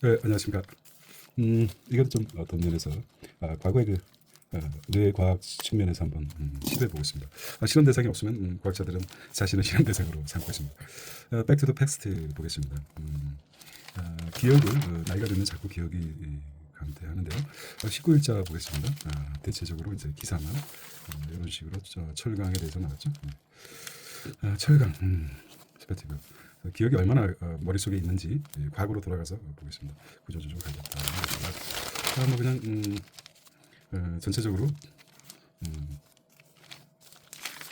네, 안녕하십니까. 음, 이건 좀 어떤 면에서 아, 과거의 그 어, 뇌 과학 측면에서 한번 음, 시도해 보겠습니다. 아, 실험 대상이 없으면 음, 과학자들은 자신을 실험 대상으로 삼고 있습니다. 어, 백투더 팩스트 보겠습니다. 음, 아, 기억을 어, 나이가 들면 자꾸 기억이 이, 감퇴하는데요. 어, 19일자 보겠습니다. 아, 대체적으로 이제 기사만 어, 이런 식으로 저, 철강에 대해서 나왔죠. 네. 아, 철강, 음, 스페티브. 어, 기억이 얼마나 어, 머릿속에 있는지 예, 과거로 돌아가서 어, 보겠습니다. 구조조정. 아, 뭐 그냥 음, 어, 전체적으로 음,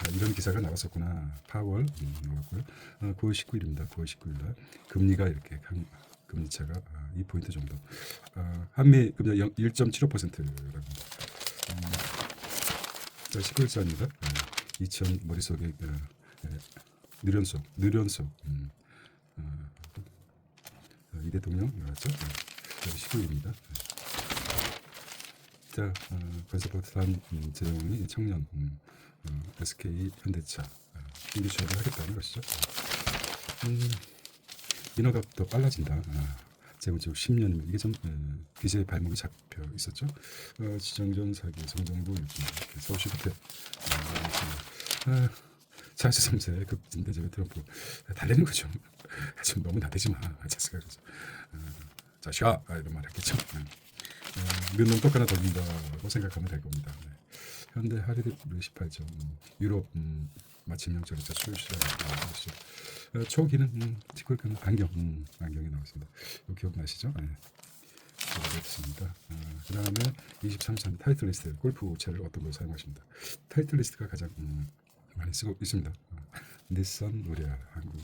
아, 이런 기사가 나왔었구나. 파월 음, 나왔고요. 어, 9월 19일입니다. 9월 19일 날 금리가 이렇게 강, 금리차가 아, 2포인트 정도. 아, 한미 금리 1.75%라고 합니다. 음, 자, 19일자입니다. 2000 머릿속에 어, 예, 느련속, 느련속. 음, 어, 어, 이 대통령 나왔죠? 네. 19일입니다. 자, 어, 건설포트산 음, 재용이 청년 음, 어, SK 현대차 어, 신규 취업을 하겠다는 것이죠. 음, 인허가 더 빨라진다. 아, 재무제국 10년이면 이게 좀 어, 기재의 발목이 잡혀 있었죠. 어, 지정전 사기, 성정부 서울시 국회 어, 아, 43세 급진대제의 트럼프 달래는 거죠. 좀 너무 나대지 마. 자스가 그래서 어, 자식아 아, 이런 말 했겠죠. 네. 어, 몇놈 똑 하나 돌린다고 생각하면 될 겁니다. 네. 현대 하리드 18점 음, 유럽 음, 마침 명절이자 수요 시장. 어, 초기는 음, 티콜크는 안경 음, 안경이 나왔습니다. 기억나시죠? 네. 그렇습니다. 어, 그 다음에 23산 타이틀 리스트 골프 채를 어떤 걸 사용하십니다. 타이틀 리스트가 가장 음, 많이 쓰고 있습니다. 어, 닛산 노리아 한국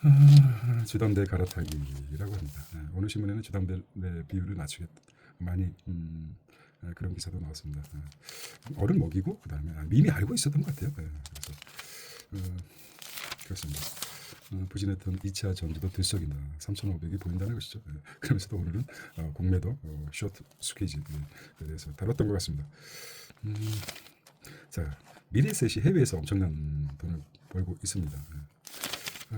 아, 주담대 갈아타기라고 합니다. 예, 오늘 신문에는 주담대 비율을 낮추겠다. 많이 음, 예, 그런 기사도 나왔습니다. 예. 어른 먹이고 그다음에 아, 이미 알고 있었던 것 같아요. 예, 그래서 어, 그렇습니다. 어, 부진했던 2차 전지도 들썩인다. 3,500이 보인다는 것이죠. 예, 그러면서도 오늘은 어, 공매도 어, 쇼트 스퀴즈에 대해서 다뤘던 것 같습니다. 음, 자, 미래셋이 해외에서 엄청난 돈을 벌고 있습니다. 예.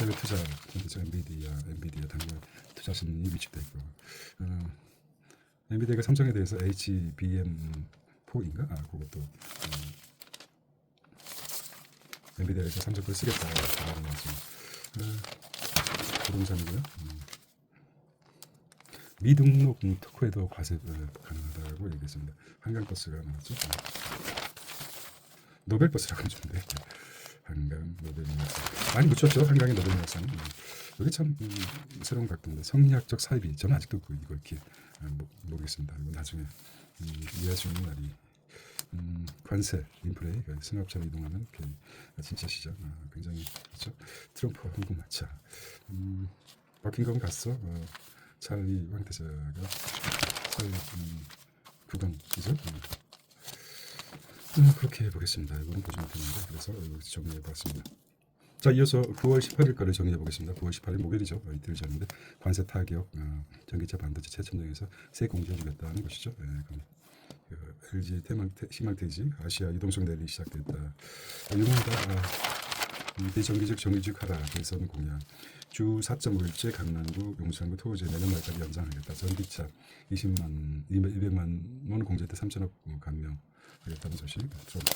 해외 투자, 엔비디아, 엔비디아 당장 투자 신이 위축돼 있고, 어, 엔비디아가 삼성에 대해서 HBM4인가? 아, 그것도 음, 엔비디아에서 삼성 걸 나왔습니다. 어, 부동산이고요. 음. 미등록 특허에도 과세 어, 가능하다고 얘기했습니다. 한강버스가 나왔죠. 어. 노벨버스라고 하는데. 한강 노벨문학상. 많이 묻혔죠. 한강의 노벨문학상. 음. 여기 참 음, 새로운 각도인데. 성리학적 사입이 저는 아직도 그 이걸 이렇게 아, 모, 모르겠습니다. 이거 나중에 음, 이해할 수 있는 날이 음, 관세 인플레 그 승합차로 이동하는 그 진짜 시장 아, 굉장히 그렇죠? 트럼프 한국 마차. 음, 버킹엄 갔어. 어, 찰리 황태자가 찰리 음, 구경이죠 음. 음, 그렇게 해보겠습니다. 이거는 보지 못했는데 그래서 여기서 정리해봤습니다. 자 이어서 9월 18일 거를 정리해 보겠습니다. 9월 18일 목요일이죠. 어, 이틀 전인데 관세 타격 어, 전기차 반도체 최첨단에서 세 공개해주겠다는 것이죠. 예, 그럼 그 LG 희망태지 아시아 유동성 랠리 시작됐다. 어, 유명하다. 아, 음, 비정기적 정기적 하라 대선 공약 주 4.5일째 강남구 용산구 토우제 내년 말까지 연장하겠다. 전기차 20만 200만 원 공제 때 3천억 감명 하겠다는 소식 트럼프.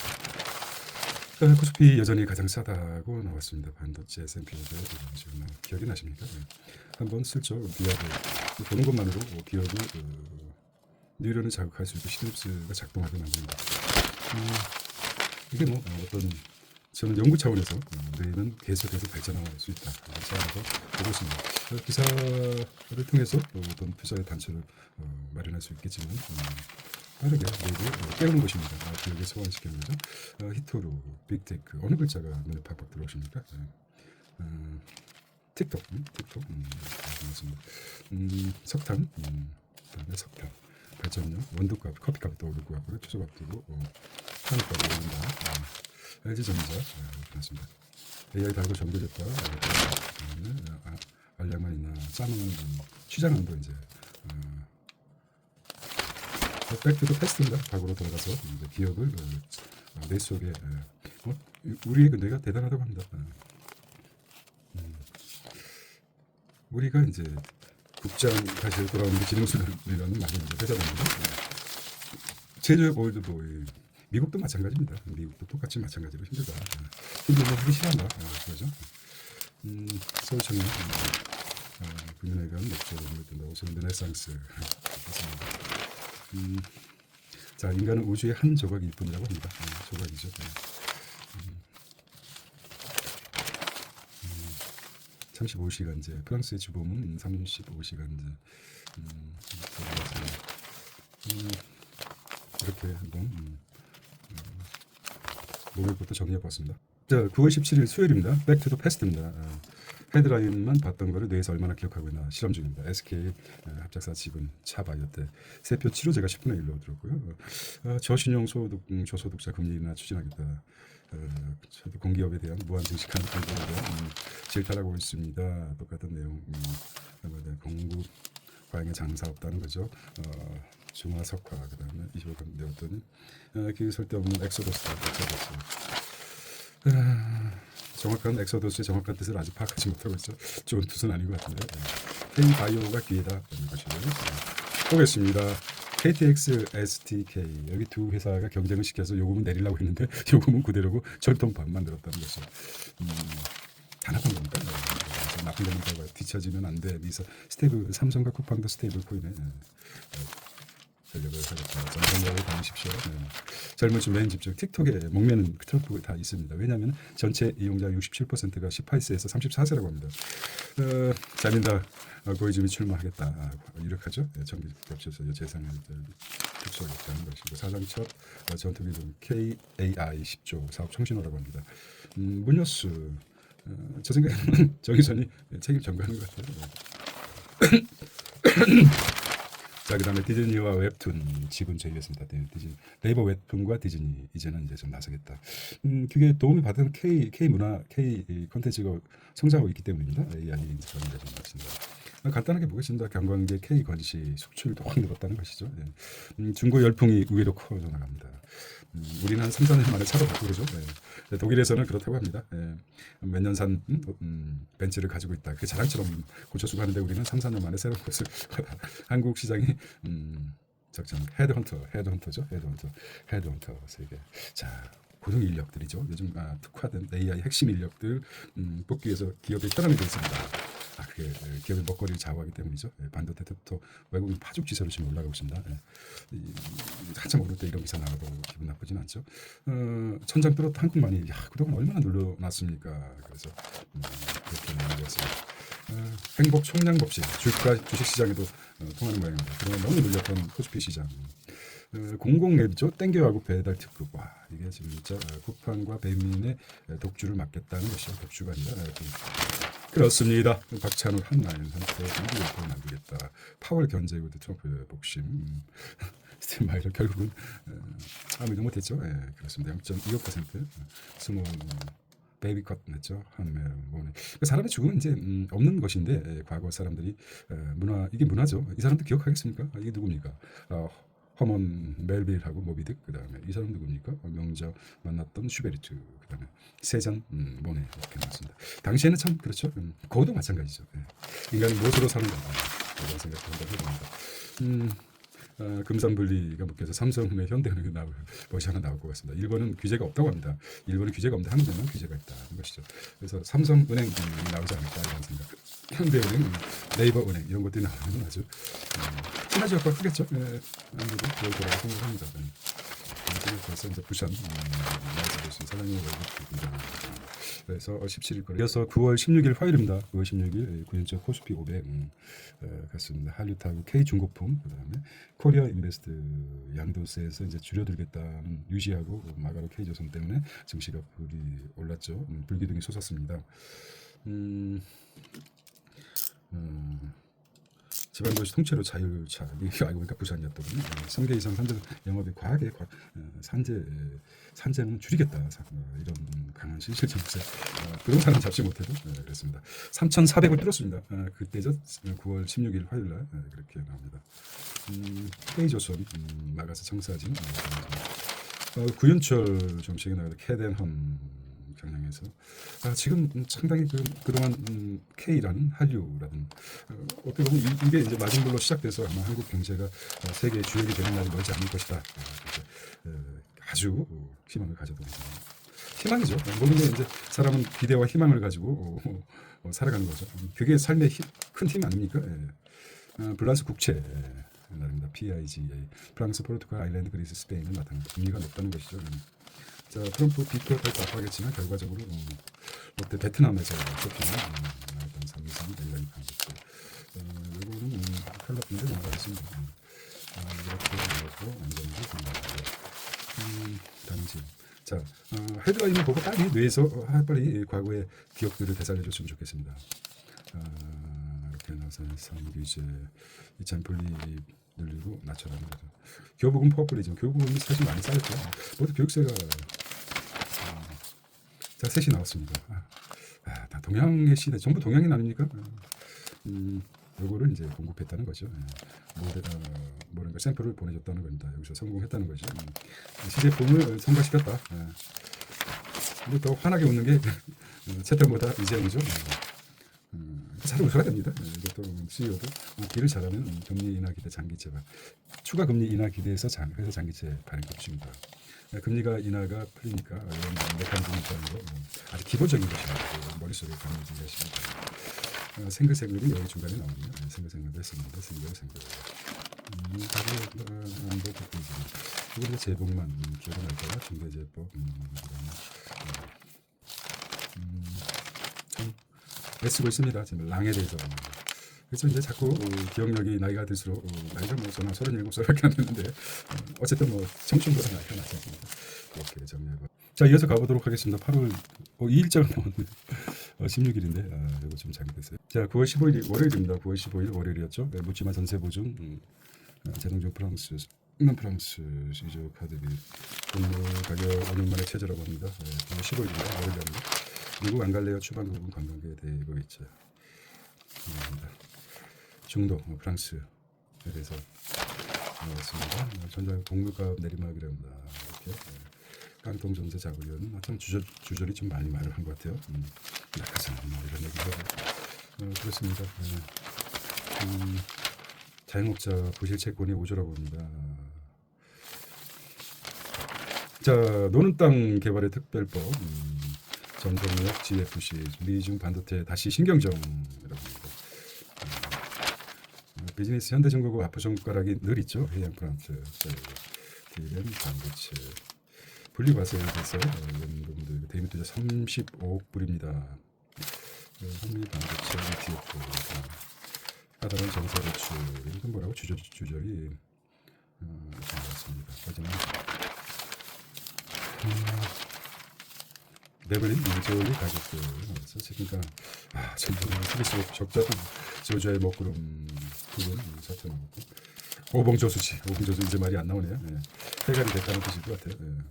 어, 코스피 여전히 가장 싸다고 나왔습니다. 반도체 S&P도 지금 기억이 나십니까? 네. 한번 슬쩍 기업을 보는 것만으로 기업을 어, 뉴런을 자극할 수 있고 시놉스가 작동하게 만듭니다. 음, 이게 뭐 어, 어떤 저는 연구 차원에서 어, 뇌는 계속해서 발전할 수 있다. 차원에서 보고 있습니다. 어, 기사를 통해서 또 어떤 투자의 단초를 어, 마련할 수 있겠지만 음, 빠르게 뇌를 어, 깨우는 것입니다. 아, 기억에 소환시키는 거죠. 어, 히토루, 빅테크 어느 글자가 눈에 팍팍 들어오십니까? 네. 어, 틱톡, 음, 틱톡, 음. 음, 석탄, 음, 그다음에 석탄, 발전료, 원두값, 커피값도 오를 것 같고요. 투자값도 어, 한값도 오른다. 어, LG전자, 네, 그렇습니다. AI 달고 정비됐다. 그다음에 아, 알량만 있나, 짜는 시장은도 이제 어, 백투더 패스트입니다. 과거로 돌아가서 이제 기억을 어, 내 속에 어, 어, 우리의 그 뇌가 대단하다고 합니다. 어. 음. 우리가 이제 국장 다시 돌아오는 진흥수련이라는 말이 이제 회자됩니다. 제조업 올드보이 미국도 마찬가지입니다. 미국도 똑같이 마찬가지로 힘들다. 힘들면 하기 싫어한다. 아, 그러죠. 음, 서울청년 음, 어, 국민회관 목적으로 든다고 저는 르네상스 했습니다. 음, 자 인간은 우주의 한 조각일 뿐이라고 합니다. 음, 조각이죠. 네. 35시간제 프랑스의 주범은 35시간제 음, 그래서, 음, 이렇게 한번 음, 음, 목요일 것도 정리해봤습니다. 자, 9월 17일 수요일입니다. 백투더 패스트입니다. 아, 헤드라인만 봤던 거를 뇌에서 얼마나 기억하고 있나 실험 중입니다. SK 아, 합작사 지분 차바이오 때 세표 치료제가 10분의 1로 들었고요. 아, 저신용 소득 음, 저소득자 금리 인하 추진하겠다. 어, 저도 공기업에 대한 무한 증식하는 공부에 음, 질타하고 있습니다. 똑같은 내용. 음, 공급 과잉의 장사 없다는 거죠. 어, 중화석화 그다음에 25간 내었더니 어, 그 쓸데없는 엑소더스다. 엑소더스. 아, 정확한 엑소더스의 정확한 뜻을 아직 파악하지 못하고 있죠. 좋은 뜻은 아닌 것 같은데. K 바이오가 기회다 이런 것이죠. 네. 보겠습니다. KTX, STK 여기 두 회사가 경쟁을 시켜서 요금을 내리려고 했는데 요금은 그대로고 절통판 만들었다는 것이죠. 음, 다 나쁜 겁니까? 네. 그래서? 뒤처지면 안 돼. 미서 스테이블 삼성과 쿠팡도 스테이블 코인에 네. 전력을 하겠다. 전통력을 담으십시오. 네. 젊은 층맨 집중 틱톡에 목매는 트럼프 다 있습니다. 왜냐하면 전체 이용자 67%가 18세에서 34세라고 합니다. 어, 자민다 어, 고이즈미 출마하겠다. 아, 유력하죠. 네, 정기 겹쳐서 재산을 특수하겠다는 것이고 사장 첫 어, 전투기동 KAI 10조 사업 청신호라고 합니다. 음, 문여수 어, 저 생각에는 정의선이 책임 전가하는 것 같아요. 자 그다음에 디즈니와 웹툰 지분 제휴했습니다. 네, 디즈니 네이버 웹툰과 디즈니 이제는 이제 좀 나서겠다. 음 그게 도움을 받은 K K 문화 K 이 콘텐츠가 성장하고 있기 때문입니다. 이 아니 이제 그런 게좀 있습니다. 아, 간단하게 보겠습니다. 관광계 K 건시 수출도 확 늘었다는 것이죠. 예. 음, 중고 열풍이 의외로 커져 나갑니다. 음, 우리는 한 3, 4년 만에 차로 바꾸죠. 예. 독일에서는 그렇다고 합니다. 예. 몇년산 음, 음, 벤츠를 가지고 있다. 그 자랑처럼 고쳐주고 하는데 우리는 3, 4년 만에 새로운 것을 한국 시장이 음, 적정 헤드헌터, 헤드헌터죠. 헤드헌터, 헤드헌터 세계. 자, 고등 인력들이죠. 요즘 아, 특화된 AI 핵심 인력들 음, 뽑기 위해서 기업의 혈안이 되어 있습니다. 아, 그게 예, 기업의 먹거리를 좌우하기 때문이죠. 예, 반도체 때부터 외국인 파죽 지세로 지금 올라가고 있습니다. 예. 한참 오를 때 이런 기사 나와도 기분 나쁘진 않죠. 어, 천장 뚫었다 한국만이 야, 그동안 얼마나 눌러놨습니까? 그래서 음, 그렇게 나왔습니다. 어, 행복 총량 법칙 주가 주식 시장에도 어, 통하는 모양입니다. 그동안 너무 눌렸던 코스피 시장. 어, 공공 앱이죠. 땡겨하고 배달 특급. 와 이게 지금 진짜 어, 쿠팡과 배민의 독주를 막겠다는 것이죠. 독주가 아니라 그렇습니다. 박찬호 한나연한테 중국을 남기겠다. 파월 견제구도 트럼프의 복심. 음. 스티브 마이러 결국은 어, 아무 일도 못했죠. 예, 그렇습니다. 0.25% 스몰 베이비컷 냈죠. 한매 뭐네. 그 사람의 죽음은 이제 음, 없는 것인데 예, 과거 사람들이 에, 문화 이게 문화죠. 이 사람들 기억하겠습니까? 아, 이게 누굽니까? 어, 허먼 멜빌하고 모비득 그다음에 이 사람 누굽니까? 어, 명저 만났던 슈베리트 그다음에 세잔 음, 모네 이렇게 나왔습니다. 당시에는 참 그렇죠. 음, 그것도 마찬가지죠. 예. 인간은 무엇으로 사는가 이런 생각을 한번 해봅니다. 음, 어, 금산분리가 묶여서 삼성의 현대은행이 나올 것이 하나 나올 것 같습니다. 일본은 규제가 없다고 합니다. 일본은 규제가 없는데 한국에는 규제가 있다는 것이죠. 그래서 삼성은행이 나오지 않을까 이런 생각. 현대은행, 음, 네이버은행 이런 것들이 나오면 아주 음, 시너지 효과가 크겠죠. 예, 아무래도 그럴 거라고 생각합니다. 네. 벌써 이제 부산 음, 나이스 사장님 공장합니다. 그래서 17일 거래. 이어서 9월 16일 화요일입니다. 9월 16일 구현적 코스피 500 음, 어, 갔습니다. 한류타고 K 중고품 그다음에 코리아 인베스트 양도세에서 이제 줄여들겠다는 유지하고 마가로 K 조선 때문에 증시가 불이 올랐죠. 음, 불기둥이 솟았습니다. 음, 음, 지방도시 통째로 자율차 이게 알고 보니까 부산이었더군요. 3개 이상 산재 영업이 과하게 과, 어, 산재 산재는 줄이겠다 사- 어, 이런 강한 실실 정책 어, 부동산은 잡지 못해도 네, 그랬습니다. 3,400을 뚫었습니다. 어, 그때죠 9월 16일 화요일 날 네, 그렇게 나옵니다. 음, K조선 음, 나가서 청사진 어, 어, 구윤철 정책이 나가서 캐덴헌 경향에서 아, 지금 음, 상당히 그 그동안 음, K라는 한류라는 어, 어떻게 보면 이, 게 이제 마징볼로 시작돼서 아마 한국 경제가 어, 세계 주역이 되는 날이 멀지 않을 것이다. 아, 그래서, 어, 아주 어, 희망을 가져보는 희망이죠. 모든 게 이제 사람은 기대와 희망을 가지고 어, 어, 살아가는 거죠. 그게 삶의 큰 힘 아닙니까? 예. 어, 블란스 국채 예, 날입니다. PIGA 프랑스, 포르투갈, 아일랜드, 그리스, 스페인을 나타낸다. 금리가 높다는 것이죠. 음. 자, 트럼프 비교할지 아파하겠지만 결과적으로 어, 롯데 베트남에서 음, 나왔던 상승이 연락이 간 것들. 어, 요거는 음, 칼라핀데 넘어가겠습니다. 음. 어, 이렇게 나와서 안전하게 끝나고요. 음, 단지. 자, 어, 헤드라인을 보고 빨리 뇌에서 어, 아, 빨리 과거의 기억들을 되살려줬으면 좋겠습니다. 아, 이렇게 나서 성규제 이 젬플리 늘리고 낮춰라는 거죠. 교부금 포퓰리즘, 교부금이 사실 많이 쌓였죠. 모두 교육세가 아, 자 셋이 나왔습니다. 아, 아, 다 동양의 시대, 전부 동양인 아닙니까? 아, 음, 요거를 이제 공급했다는 거죠. 예. 모델, 어, 뭐랄까 샘플을 보내줬다는 겁니다. 여기서 성공했다는 거죠. 음. 시제품을 성과시켰다. 예. 근데 더 환하게 웃는 게 어, 채택보다 이재용이죠. 음, 잘 웃어야 됩니다. 예, 이것도 CEO도 길을 잘하면 음, 금리 인하 기대 장기 재발. 추가 금리 인하 기대에서 장, 회사 장기채 발행 급입니다. 금리가 인하가 풀리니까 이런 메커니즘 입장으로 음, 아주 기본적인 것입니다. 그 머릿속에 하시면 어, 생글생글이 여기 중간에 나오네요. 네, 생글생글도 했었는데 생글 생글. 음, 어, 안보 부분이죠. 우리가 제복만 음, 기억이 날까봐 중대재해법 음, 음, 참 애쓰고 있습니다. 지금 랑에 대해서. 그래서 이제 자꾸 어, 기억력이 나이가 들수록 어, 나이가 뭐 저는 37살밖에 안 됐는데 어, 어쨌든 뭐 청춘보다 나이가 낫지 않습니까? 이렇게 정리하고 자 이어서 가보도록 하겠습니다. 8월 어, 2일자가 나왔네요. 어, 16일인데 아, 이거 좀 잘못됐어요. 자 9월 15일 월요일입니다. 9월 15일 월요일이었죠. 네, 묻지마 전세 보증 음, 아, 재동적 프랑스 는 프랑스 시저 카드비 건물 가격 5년 만에 최저라고 합니다. 네, 9월 15일입니다. 월요일입니다. 미국 안 갈래요 추방 부분 관광객에 되고 있죠. 감사합니다. 중도 어, 프랑스에 대해서 나왔습니다. 어, 전자 공급값 내리막이랍니다. 이렇게 네. 깡통 전세 잡으려는 참 주절, 주절이 좀 많이 말을 한 것 같아요. 음, 낙하산 뭐 이런 얘기하고 어, 그렇습니다. 네. 음, 자영업자 부실 채권이 오조라고 합니다. 자 노는 땅 개발의 특별법 음, 전동력 GFC 미중 반도체 다시. 음, 비즈니스 현대중공업 아프 손가락이 늘 있죠. 해양 프랑스, 디램 반도체 분리과세에 대해서 어, 이런 부분들 대입 투자 35억 불입니다. 어, 한미 반도체 ETF 까다로운 정세 대출 이건 뭐라고 주저 주저리 어, 나왔습니다. 하지만 레벨이 인조리 가격들 그래서 그러니까 아 전부 스위스 적자 저주의 먹구름 부분 사태 나왔고 오봉조수지 오봉조수 이제 말이 안 나오네요. 예. 해갈이 됐다는 뜻일 것 같아요. 예.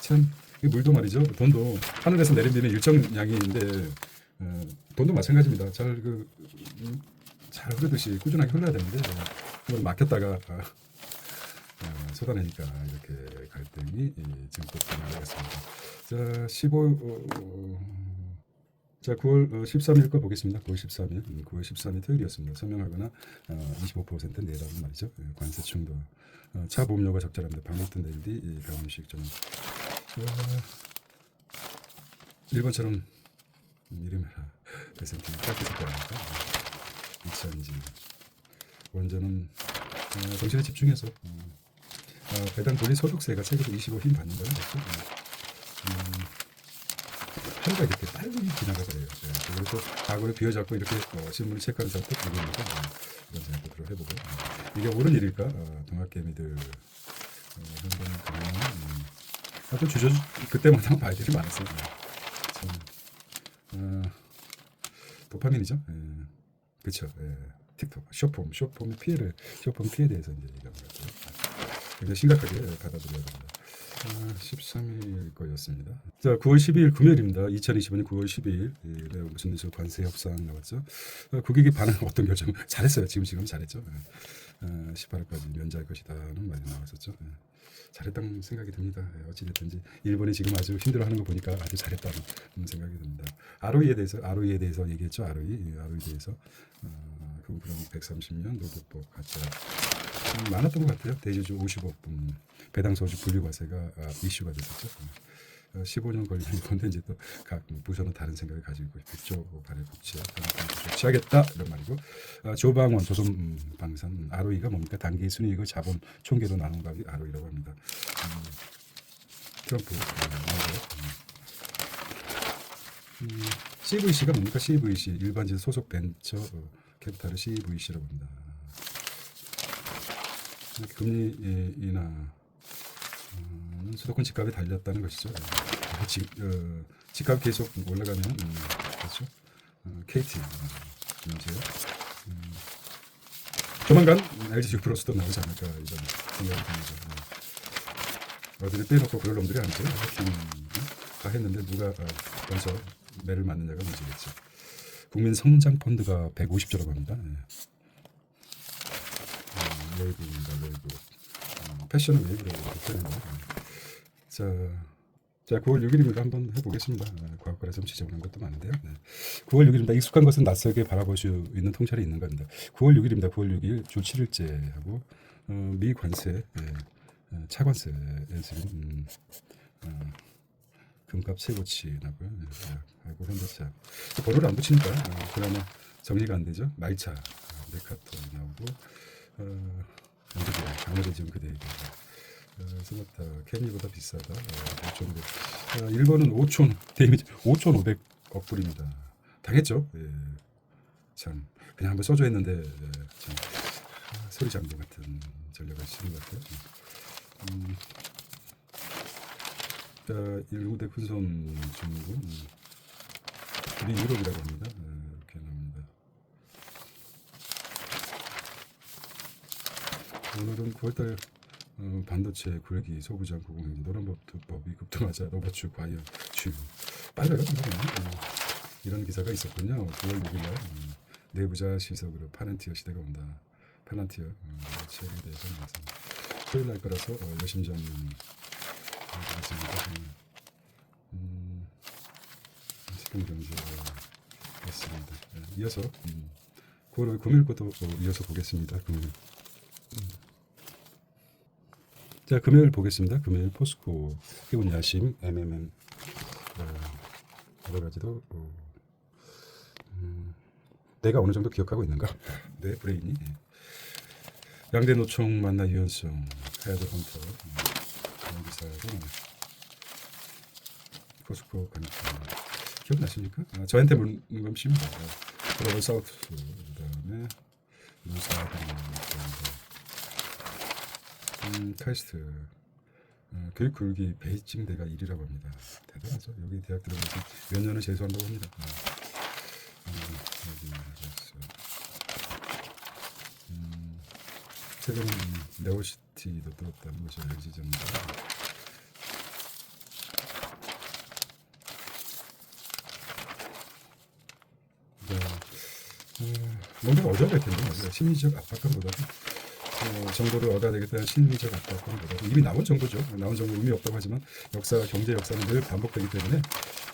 참, 이 물도 말이죠. 돈도 하늘에서 내린 비는 일정 양이 있는데, 어, 돈도 마찬가지입니다. 잘, 그, 음, 잘 흐르듯이 꾸준하게 흘러야 되는데, 어, 막혔다가, 아, 어, 쏟아내니까 이렇게 갈등이 증폭되는 것 같습니다. 자, 15, 어, 어, 자, 9월 13일 거 보겠습니다. 9월 13일, 9월 13일 토요일이었습니다. 서명하거나 어, 25% 내라는 말이죠. 예, 관세 충돌. 어, 차 보험료가 적절합니다. 방목든 델디 병음식 좀 일본처럼 이름 배센팀 짧게 색깔이니까 이차인지 원전은 어, 정신에 집중해서 어, 어, 배당 분리 소득세가 최고로 25힘 받는다는 거죠. 음, 하루가 이렇게 빨리 지나가버려요. 네, 그래서 과거에 비워잡고 이렇게 어, 신문을 체크하는 사람도 누구니까 어, 이런 생각도 들어 해보고 어, 이게 옳은 일일까? 어, 동학개미들 어, 현대는 그냥 음, 또 주저 그때마다 봐야 될게 많았어요. 참, 어, 도파민이죠. 예. 그렇죠. 예. 틱톡, 쇼폼, 쇼폼의 피해를, 쇼폼 피해에 대해서 이제 얘기하는 거죠. 굉장히 심각하게 받아들여야 됩니다. 아, 13일 거였습니다. 자, 9월 12일 금요일입니다. 2025년 9월 12일 예, 네, 무슨 뉴스 관세 협상 나왔죠. 어, 국익이 반응 어떤 결정? 잘했어요. 지금 지금 잘했죠. 예. 어, 18일까지 면제할 것이다는 말이 나왔었죠. 예. 잘했다는 생각이 듭니다. 예, 어찌됐든지 일본이 지금 아주 힘들어하는 거 보니까 아주 잘했다는 생각이 듭니다. 아로이에 대해서 아로이에 대해서 얘기했죠. 예, 아로이에 대해서 어, 그럼 130년 노동법 가짜 음, 많았던 것 같아요. 대주주 50억 분 배당 소득 분류 과세가 아, 이슈가 됐었죠. 어, 15년 걸리는 건데 이제 또 각 부서는 다른 생각을 가지고 있죠. 발해 국채 조치하겠다 이런 말이고 아, 조방원 조선 음, 방산 ROE가 뭡니까 단기 순이익을 자본 총계로 나눈 값이 ROE라고 합니다. 음, 트럼프 음, 음, CVC가 뭡니까 CVC 일반진 소속 벤처 어, 캐피탈을 CVC라고 합니다. 이렇게 금리나 어, 수도권 집값이 달렸다는 것이죠. 어, 집, 어, 집값 계속 올라가면 음, 그렇죠. 어, KT 어, 문제. 음, 조만간 LG U 플러스도 나오지 않을까 이런 생각이 듭니다. 어. 어디를 빼놓고 그럴 놈들이 아니죠. 음, 다 했는데 누가 어, 먼저 매를 맞느냐가 문제겠죠. 국민 성장 펀드가 150조라고 합니다. 예. 음, 웨이브입니다. 웨이브. 어, 패션은 웨이브라고 표현해요. 자, 자 9월 6일입니다. 한번 해보겠습니다. 어, 과거라 좀 지저분한 것도 많은데요. 네. 9월 6일입니다. 익숙한 것은 낯설게 바라볼 수 있는 통찰이 있는 겁니다. 9월 6일입니다. 9월 6일 주 7일째 하고 어, 미 관세, 예, 어, 차관세에 지금 음, 어, 금값 최고치 나고요. 네, 하고 현대차 번호를 안 붙이니까 어, 그나마 정리가 안 되죠. 말차, 어, 메카토 나오고 어, 엔드비아 아무래도 지금 그대에게 어, 소나타 캐니보다 비싸다. 어, 5천 어, 일본은 5천 데미지 5,500 억 불입니다. 당했죠. 예. 참 그냥 한번 써줘 했는데 예, 참 아, 소리 장비 같은 전략을 쓰는 것 같아요. 음, 자, 일후대 큰손 중국 음, 우리 유럽이라고 합니다. 예, 이렇게 나옵니다. 오늘은 9월달 어, 반도체 굴기 소부장 고공행 노란법투법이 급등하자 로버츠 과연 주유 빨라요. 어, 이런 기사가 있었군요. 9월 6일날 음, 내부자 시석으로 파넨티어 시대가 온다. 파넨티어 음, 체에 대해서 말씀. 토요일 날 거라서 어, 여심전 되겠습니다. 음, 경제였습니다. 네, 이어서 음, 9월 금요일 것도 어, 이어서 보겠습니다. 금요일. 자 금요일 보겠습니다. 금요일 포스코 해운 야심 MMM 어, 여러 가지도 어, 음, 내가 어느 정도 기억하고 있는가? 내 브레인이 예. 양대 노총 만나 유연성 헤드 헌터 음, 기사고 포스코 관련 기억나십니까? 아, 저한테 묻는 건 쉽니다. 글로벌 사우스 그다음에 유사 음, 카이스트 어, 교육 교육이 베이징 대가 1위라고 합니다. 대단하죠. 여기 대학 들어가서 몇 년을 재수한다고 합니다. 어, 어, 음, 최근에 네오시티도 들었다는 것이. 어, 뭔가 어려울 텐데 심리적 압박감보다도 어, 정보를 얻어야 되겠다는 심리적 압박감보다도 이미 나온 정보죠. 나온 정보 의미 없다고 하지만 역사, 경제 역사는 늘 반복되기 때문에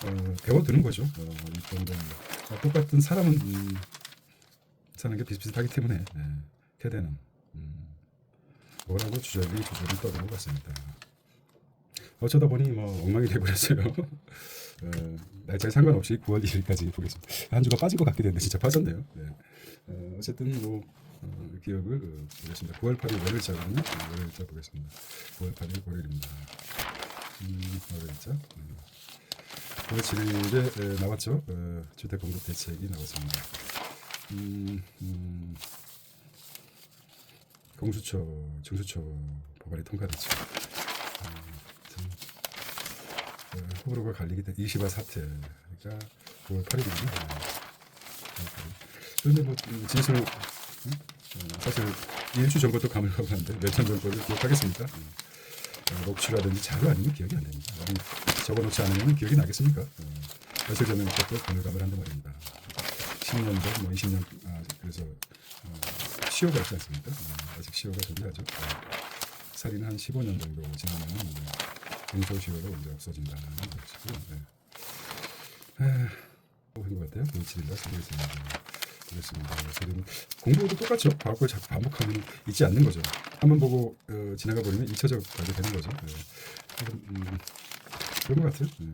어, 배워두는 거죠. 어, 똑같은 사람은 음, 사는 게 비슷비슷하기 때문에 네, 캐대는 음, 뭐라고 주저리 주저리 떠드는 것 같습니다. 어쩌다 보니 뭐 엉망이 돼버렸어요. 어, 날짜에 상관없이 9월 1일까지 보겠습니다. 한 주가 빠질 것 같게 됐는데 진짜 빠졌네요. 네. 어, 어쨌든 뭐 어, 기억을 어, 보겠습니다. 9월 8일 월요일자거든요. 어, 월요일자 보겠습니다. 9월 8일 월요일입니다. 음, 월요일자. 음. 9월 7일에 에, 나왔죠. 어, 주택 공급 대책이 나왔습니다. 음, 음, 공수처, 정수처 법안이 통과됐죠. 참, 어, 호불호가 갈리기 때문에 20화 사태가 9월 8일이군요. 그런데 뭐 음, 진실 음? 어, 사실 일주 전부터 가물가물한데 몇천 전 거를 기억하겠습니까? 음. 어, 녹취라든지 자료 아니면 기억이 안 됩니다. 적어놓지 않으면 기억이 나겠습니까? 어, 며칠 전에 또 번역감을 한단 말입니다. 10년 전, 뭐 20년, 아, 그래서 어, 시효가 있지 않습니까? 어, 아직 시효가 존재하죠. 어, 살인 한 15년 정도 지나면 이제 공소시효로 이제 없어진다는 것이고, 네. 에, 한것 같아요. 27일날 소개했습니다. 그렇습니다. 저는 공부도 똑같죠. 과거를 자꾸 반복하면 잊지 않는 거죠. 한 번 보고 어, 지나가 버리면 잊혀져 가게 되는 거죠. 네. 그래서, 음, 그런 것 같아요. 네.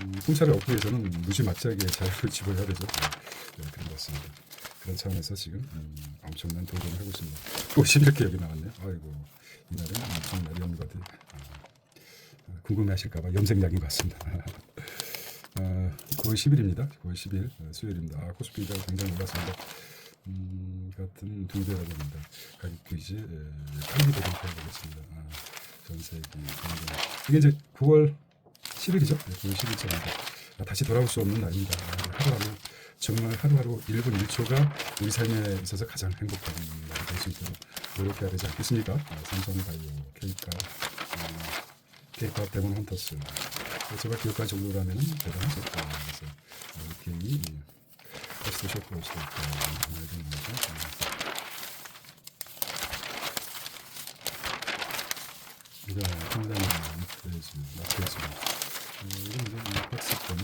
음, 풍차를 얻기 위해서는 무지막지하게 자유를 지불해야 되죠. 네, 네, 그런 것 같습니다. 그런 차원에서 지금 음, 엄청난 도전을 하고 있습니다. 또 11개 여기 나왔네요. 아이고 이날은 엄청 날이 없는 것 같아요. 아, 궁금해하실까봐 염색약인 것 같습니다. 어, 9월 10일입니다. 9월 10일 어, 수요일입니다. 아, 코스피가 굉장히 올랐습니다. 음, 같은 두 배라고 합니다. 가격 퀴즈 예, 빨리 보도록 해보겠습니다. 아, 전 세계 이게 이제 9월 10일이죠. 네, 9월 10일자입니다. 아, 다시 돌아올 수 없는 날입니다. 아, 하루하루 정말 하루하루 1분 1초가 우리 삶에 있어서 가장 행복한 날이 될 수 있도록 노력해야 되지 않겠습니까? 아, 삼성바이오, 케이카, 음, 케이팝 데몬 헌터스 어, 제가 기억할 정도라면 대단하죠. 아, 그래서 어. 알고 있는 거죠. 음. 이거 상당히 마트에서 마트에서 이건 이제 이 박스권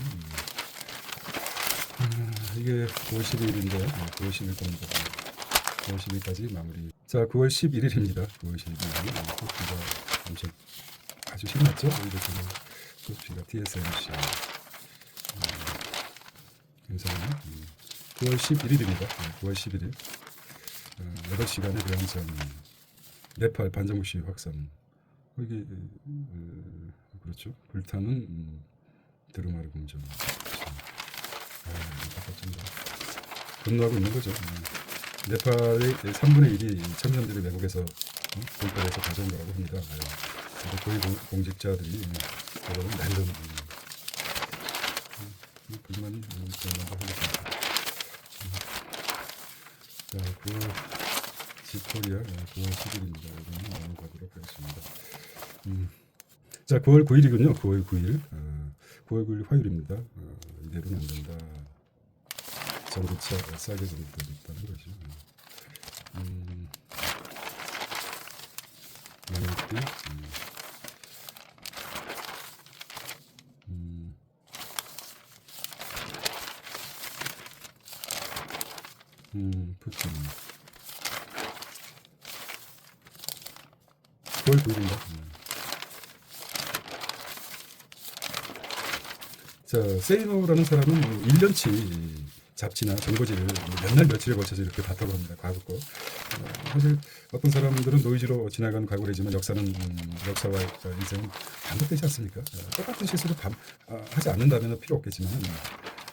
아, 이게 9월 12일인데 9월 10일 겁니다. 9월 10일까지 마무리. 자, 9월 11일입니다. 9월 11일 코피가 엄청 아주 신났죠. 오히려 지금 코피가 TSMC 인사는 9월 11일입니다. 9월 11일 어, 8시간의 대항전 네팔 반정부시 확산 어, 이게 어, 그렇죠. 불타는 음, 드루마르 공정 아. 분노하고 있는 거죠. 음. 네팔의 3분의 1이 청년들이 외국에서 어? 불법에서 가져온 거라고 합니다. 아, 고위 공- 날름 음, 음, 불만이 거 하겠습니다. 음. 자, 9월 지코리아 9월 10일입니다. 이거는 넘어가도록 하겠습니다. 음. 자, 9월 9일이군요. 9월 9일. 어, 9월 9일 화요일입니다. 어, 이대로는 안 된다. 전기차 싸게 좀 있다는 거죠. 음, 음, 음, 음, 푸틴. 9월 9일인가? 음. 자, 세이노라는 사람은 1년치 잡지나 정보지를 몇날 며칠에 걸쳐서 이렇게 다투고 합니다. 과거 거. 어, 사실 어떤 사람들은 노이즈로 지나간 과거이지만 역사는 음, 역사와 인생은 반복되지 않습니까? 어, 똑같은 실수를 반, 아, 하지 않는다면 필요 없겠지만 음,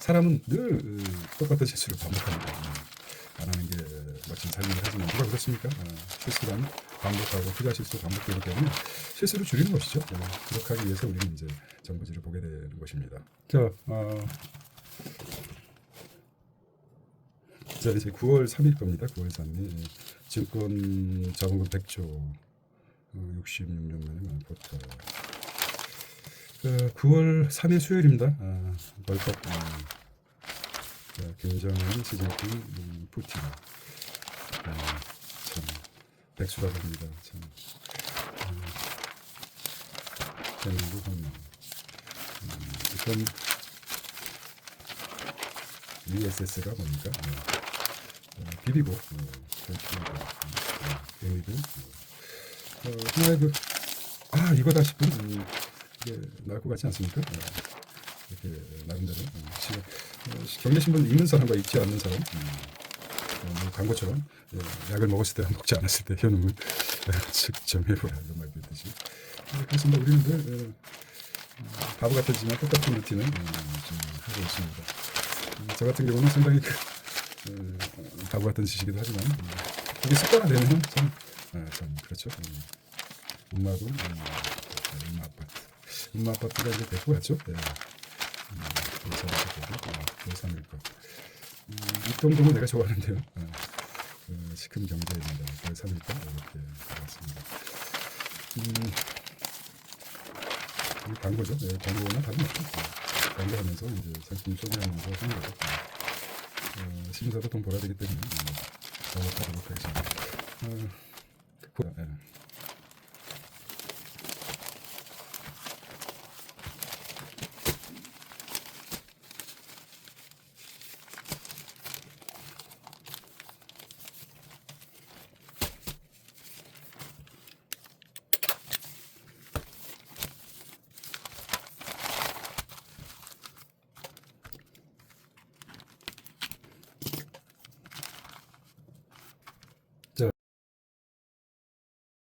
사람은 늘 음, 똑같은 실수를 반복합니다. 음, 안 하는 게 멋진 삶이긴 하지만 누가 그렇습니까? 어, 실수란 반복하고 후자 실수 반복되기 때문에 실수를 줄이는 것이죠. 어, 그렇게 하기 위해서 우리는 이제 정보지를 보게 되는 것입니다. 자, 어, 자 이제 9월 3일 겁니다. 9월 3일 증권 자본금 100조 어, 66년 만에 만포터. 어, 9월 3일 수요일입니다. 아, 벌떡 어, 자, 김정은, 시진핑, 음, 푸틴. 아, 참 백수라고 합니다. 참. 음, 대한민국 헌명. 음, 이건 VSS가 뭡니까? 네. 어, 비비고 어, 펼치고 어, 의미도 어, 하나의 그, 아 이거다 싶은 음, 이게 나올 것 같지 않습니까? 어, 이렇게 나름대로 음, 어, 경제신문 읽는 사람과 읽지 않는 사람 음, 광고처럼 예, 약을 먹었을 때와 먹지 않았을 때 효능을 예, 측정해보라 이런 말도 있듯이 예, 그렇습니다. 우리는 늘 예, 음, 바보 같았지만 똑같은 루틴을 음, 좀 하고 있습니다. 음, 저 같은 경우는 상당히 그, 음, 바보 같은 짓이기도 하지만 음, 이게 습관화되면 참, 아, 참 그렇죠. 음, 엄마도 음, 엄마 아파트, 엄마 아파트가 이제 대포 같죠. 예. 음, 그래서 그 3일 거. 음, 이 정도는 내가 좋아하는데요. 아, 그 시큰 경제입니다. 그 3일 거 이렇게 나왔습니다. 음, 이 광고죠. 예, 광고나 다름없죠. 예, 광고하면서 이제 상품 소개하면서 하는 거죠. 예. 어, 신사도 돈 벌어야 되기 때문에 예, 작업하도록 하겠습니다. 어, 그, 예.